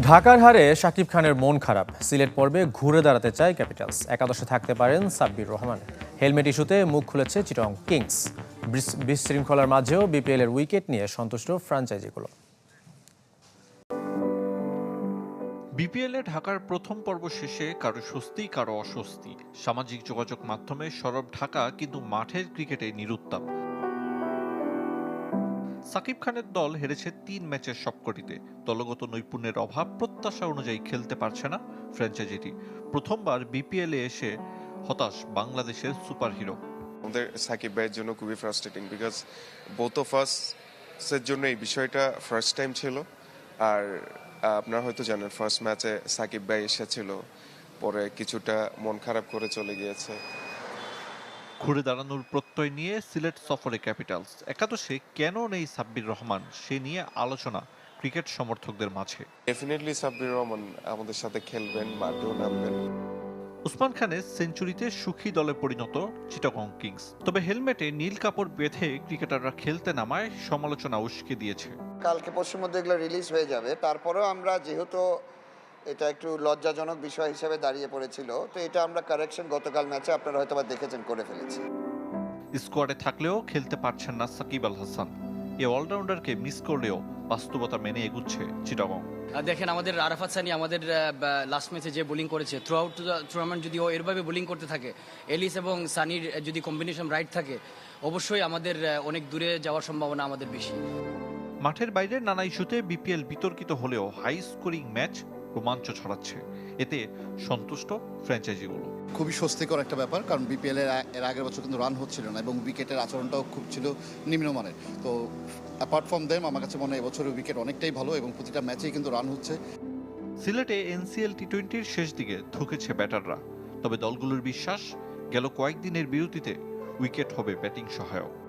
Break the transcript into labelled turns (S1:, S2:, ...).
S1: ঢাকার হারে শাকিব খানের মন খারাপ। সিলেট পর্বে ঘুরে দাঁড়াতে চায় ক্যাপিটালস। একাদশে থাকতে পারেন সাব্বির রহমান। হেলমেট ইস্যুতে মুখ খুলেছে চিটং কিংস। বিশৃঙ্খলার মাঝেও বিপিএল এর উইকেট নিয়ে সন্তুষ্ট ফ্র্যাঞ্চাইজিগুলো
S2: বিপিএলে ঢাকার প্রথম পর্ব শেষে কারও স্বস্তি, কারও অস্বস্তি। সামাজিক যোগাযোগ মাধ্যমে সরব ঢাকা কিন্তু মাঠের ক্রিকেটে নিরুত্তাপ সাকিব খানের দল হেরেছে তিন ম্যাচের সবকটিতে। দলগত নৈপুণ্যের অভাব প্রত্যাশা অনুযায়ী খেলতে পারছে না ফ্র্যাঞ্চাইজিটি। প্রথমবার বিপিএলে এসে হতাশ বাংলাদেশের সুপারহিরো।
S3: আমাদের সাকিব ভাইয়ের জন্য খুবই ফ্রাস্ট্রেটিং বিকজ বোথ অফ এর জন্য এই বিষয়টা ফার্স্ট টাইম ছিল। আর আপনারা হয়তো জানেন ফার্স্ট ম্যাচে সাকিব ভাই এসেছিল, পরে কিছুটা মন খারাপ করে চলে গিয়েছে।
S2: ঘুরে দাঁড়ানোর প্রত্যয় নিয়ে সিলেট সফরে ক্যাপিটালস। একাদশে কেন নেই সাব্বির রহমান? সে নিয়ে আলোচনা ক্রিকেট সমর্থকদের মাঝে।
S3: ডেফিনেটলি সাব্বির রহমান আমাদের সাথে খেলবেন মাঠেও নামবেন।
S2: উসমান খানের সেঞ্চুরিতে সুখী দলে পরিণত চিটাগং কিংস। তবে হেলমেটে নীল কাপড় বেঁধে ক্রিকেটাররা খেলতে নামায় সমালোচনা উস্কে দিয়েছে।
S4: কালকে পরশুর মধ্যে এগুলো রিলিজ হয়ে যাবে। তারপরেও আমরা যেহেতু এটা একটু লজ্জাজনক বিষয় হিসেবে দাঁড়িয়ে পড়েছিল। তো এটা আমরা কারেকশন গতকাল ম্যাচে আপনারা হয়তো বা দেখেছেন করে ফেলেছি।
S2: স্কোয়াডে থাকলেও খেলতে পারছেন না সাকিব আল হাসান। এ অলরাউন্ডারকে মিস করলেও বাস্তবতা মেনে এগুচ্ছে চিটাগং।
S5: আর দেখেন আমাদের আরাফাত সানি আমাদের লাস্ট ম্যাচে যে বোলিং করেছে থ্রু আউট টুর্নামেন্ট যদি ও এরভাবে বোলিং করতে থাকে এলিস এবং সানির যদি কম্বিনেশন রাইট থাকে অবশ্যই আমাদের অনেক দূরে যাওয়ার সম্ভাবনা আমাদের বেশি।
S2: মাঠের বাইরে নানা ইস্যুতে বিপিএল বিতর্কিত হলেও হাই স্কোরিং ম্যাচ রোমাঞ্চ ছড়াচ্ছে। এতে সন্তুষ্ট ফ্র্যাঞ্চাইজিগুলো।
S6: খুবই স্বস্তিকর একটা ব্যাপার কারণ বিপিএল এর আগের বছর কিন্তু রান হচ্ছিল না এবং উইকেটের আচরণটাও খুব ছিল নিম্নমানের। তো অ্যাপার্ট ফ্রম দেম আমার কাছে মনে হয় এবছরের উইকেট অনেকটাই ভালো এবং প্রতিটা ম্যাচেই কিন্তু রান হচ্ছে।
S2: সিলেটে এনসিএল টি টোয়েন্টির শেষ দিকে থুকেছে ব্যাটাররা। তবে দলগুলোর বিশ্বাস গেল কয়েকদিনের বিরতিতে উইকেট হবে ব্যাটিং সহায়ক।